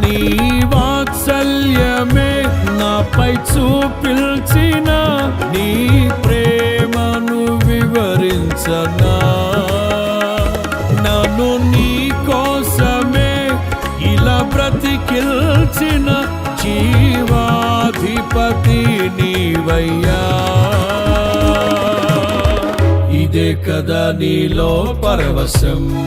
నీ వాత్సల్యమే నాపై చూపిల్చిన నీ ప్రేమను వివరించనా. నన్ను నీ కోసమే ఇలా బ్రతికిల్చిన జీవాధిపతి నీవయ్యా. ఇదే కదా నీలో పరవశం.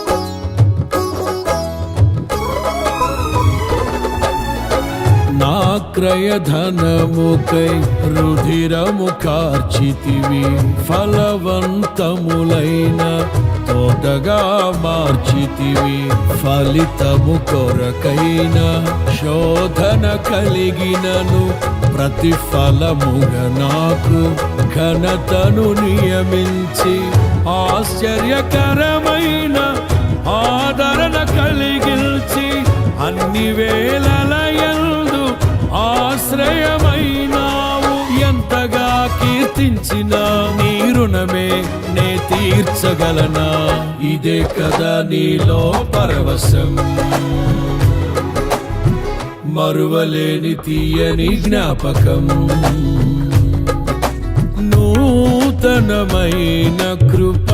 క్రయధనముకై రుధిరము కార్చితివి ఫలవంతములైన తోటగా మార్చితివి. ఫలితము కొరకైన శోధన కలిగినను ప్రతిఫలముగా నాకు ఘనతను నియమించి ఆశ్చర్యకరం ఆశ్రయమైనావు. ఎంతగా కీర్తించిన నీ రుణమే నే తీర్చగలనా? ఇదే కదా నీలో పరవశం. మరువలేని తీయని జ్ఞాపకం. నూతనమైన కృప